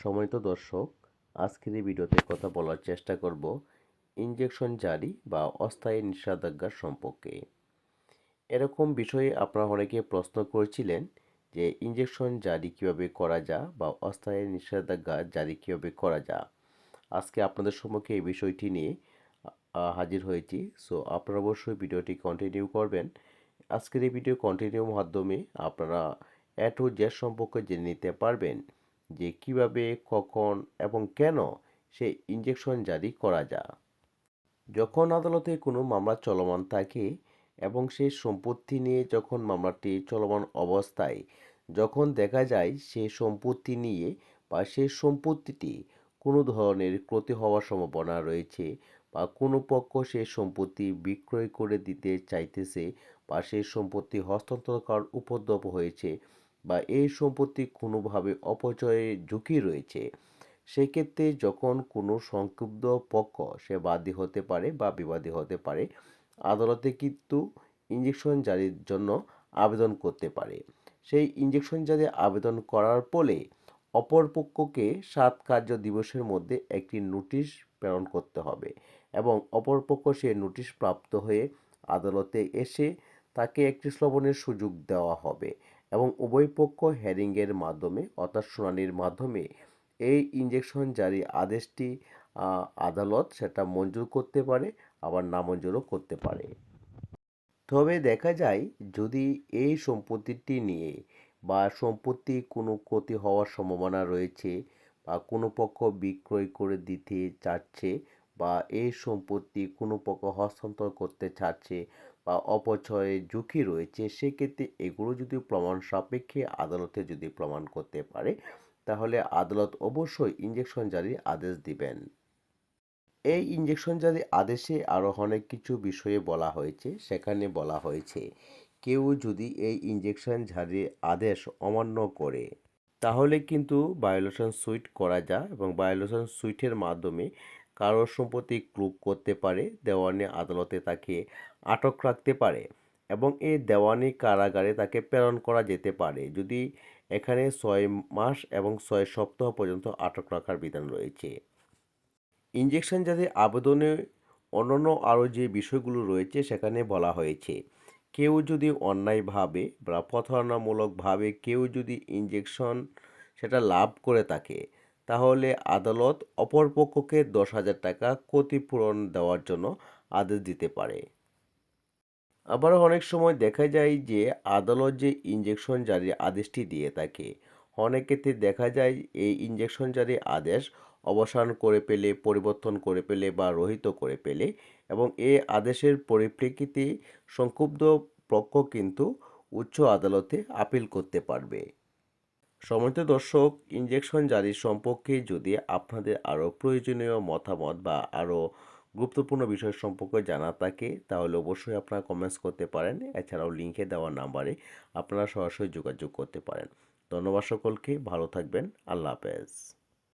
সম্মানিত দর্শক, আজকের এই ভিডিওতে কথা বলার চেষ্টা করব ইনজেকশন জারি বা অস্থায়ী নিষেধাজ্ঞা সম্পর্কে। এরকম বিষয়ে আপনারা অনেকে প্রশ্ন করেছিলেন যে ইনজেকশন জারি কীভাবে করা যায় বা অস্থায়ী নিষেধাজ্ঞা জারি কীভাবে করা যায় আজকে আপনাদের সম্মুখে এই বিষয়টি নিয়ে হাজির হয়েছি। সো আপনারা অবশ্যই ভিডিওটি কন্টিনিউ করবেন। আজকের এই ভিডিও কন্টিনিউ মাধ্যমে আপনারা এ টু জেড সম্পর্কে জেনে নিতে পারবেন। যে কীভাবে, কখন এবং কেন সে ইঞ্জেকশন জারি করা যায়। যখন আদালতে কোনো মামলা চলমান থাকে এবং সে সম্পত্তি নিয়ে যখন মামলাটি চলমান অবস্থায়, যখন দেখা যায় সে সম্পত্তি নিয়ে বা সেই সম্পত্তিটি কোনো ধরনের ক্ষতি হওয়ার সম্ভাবনা রয়েছে বা কোনো পক্ষ সে সম্পত্তি বিক্রয় করে দিতে চাইতেছে বা সেই সম্পত্তি হস্তান্তর করার উপদ্রব হয়েছে বা এই সম্পত্তি কোনোভাবে অপচয়ের ঝুঁকি রয়েছে, সেক্ষেত্রে যখন কোনো সংক্ষুব্ধ পক্ষ সে বাদী হতে পারে বা বিবাদী হতে পারে, আদালতে কিন্তু ইঞ্জেকশন জারির জন্য আবেদন করতে পারে। সেই ইঞ্জেকশন জারি আবেদন করার ফলে অপর পক্ষকে সাত কার্য দিবসের মধ্যে একটি নোটিশ প্রেরণ করতে হবে এবং অপর পক্ষ সে নোটিশ প্রাপ্ত হয়ে আদালতে এসে তাকে একটি শ্রবণের সুযোগ দেওয়া হবে এবং উভয় পক্ষ হেরিংয়ের মাধ্যমে, অর্থাৎ শুনানির মাধ্যমে, এই ইঞ্জেকশন জারি আদেশটি আদালত সেটা মঞ্জুর করতে পারে, আবার নামঞ্জুরও করতে পারে। তবে দেখা যায়, যদি এই সম্পত্তিটি নিয়ে বা সম্পত্তি কোনো ক্ষতি হওয়ার সম্ভাবনা রয়েছে বা কোনো পক্ষ বিক্রয় করে দিতে চাচ্ছে বা এই সম্পত্তি কোনো পক্ষ হস্তান্তর করতে চাচ্ছে বা অপচয়ের ঝুঁকি রয়েছে, সেক্ষেত্রে এগুলো যদি প্রমাণ সাপেক্ষে আদালতে যদি প্রমাণ করতে পারে, তাহলে আদালত অবশ্যই ইঞ্জেকশন জারির আদেশ দিবেন। এই ইঞ্জেকশন জারি আদেশে আরও অনেক কিছু বিষয়ে বলা হয়েছে, সেখানে বলা হয়েছে, কেউ যদি এই ইঞ্জেকশন জারির আদেশ অমান্য করে, তাহলে কিন্তু বায়োলেশন সুইট করা যায় এবং বায়োলেশন সুইটের মাধ্যমে কারোর সম্পত্তি ক্লুক করতে পারে, দেওয়ানি আদালতে তাকে আটক রাখতে পারে এবং এই দেওয়ানি কারাগারে তাকে প্রেরণ করা যেতে পারে। যদি এখানে ছয় মাস এবং ছয় সপ্তাহ পর্যন্ত আটক রাখার বিধান রয়েছে। ইঞ্জেকশন যাতে আবেদনে অন্যান্য আরও যে বিষয়গুলো রয়েছে সেখানে বলা হয়েছে, কেউ যদি অন্যায়ভাবে বা প্রতারণামূলকভাবে কেউ যদি ইঞ্জেকশন সেটা লাভ করে থাকে তাহলে আদালত অপর পক্ষকে দশ হাজার টাকা ক্ষতিপূরণ দেওয়ার জন্য আদেশ দিতে পারে। আবার অনেক সময় দেখা যায় যে আদালত যে ইঞ্জেকশন জারির আদেশটি দিয়ে থাকে, অনেক ক্ষেত্রে দেখা যায় এই ইঞ্জেকশন জারির আদেশ অবসান করে পেলে, পরিবর্তন করে পেলে বা রহিত করে পেলে এবং এই আদেশের পরিপ্রেক্ষিতে সংক্ষুব্ধ পক্ষ কিন্তু উচ্চ আদালতে আপিল করতে পারবে। সমস্ত দর্শক ইঞ্জেকশন জারি সম্পর্কে যদি আপনাদের আরও প্রয়োজনীয় মতামত বা আরও গুরুত্বপূর্ণ বিষয় সম্পর্কে জানা থাকে, তাহলে অবশ্যই আপনারা কমেন্টস করতে পারেন। এছাড়াও লিঙ্কে দেওয়া নাম্বারে আপনারা সরাসরি যোগাযোগ করতে পারেন। ধন্যবাদ সকলকে, ভালো থাকবেন, আল্লাহ হাফেজ।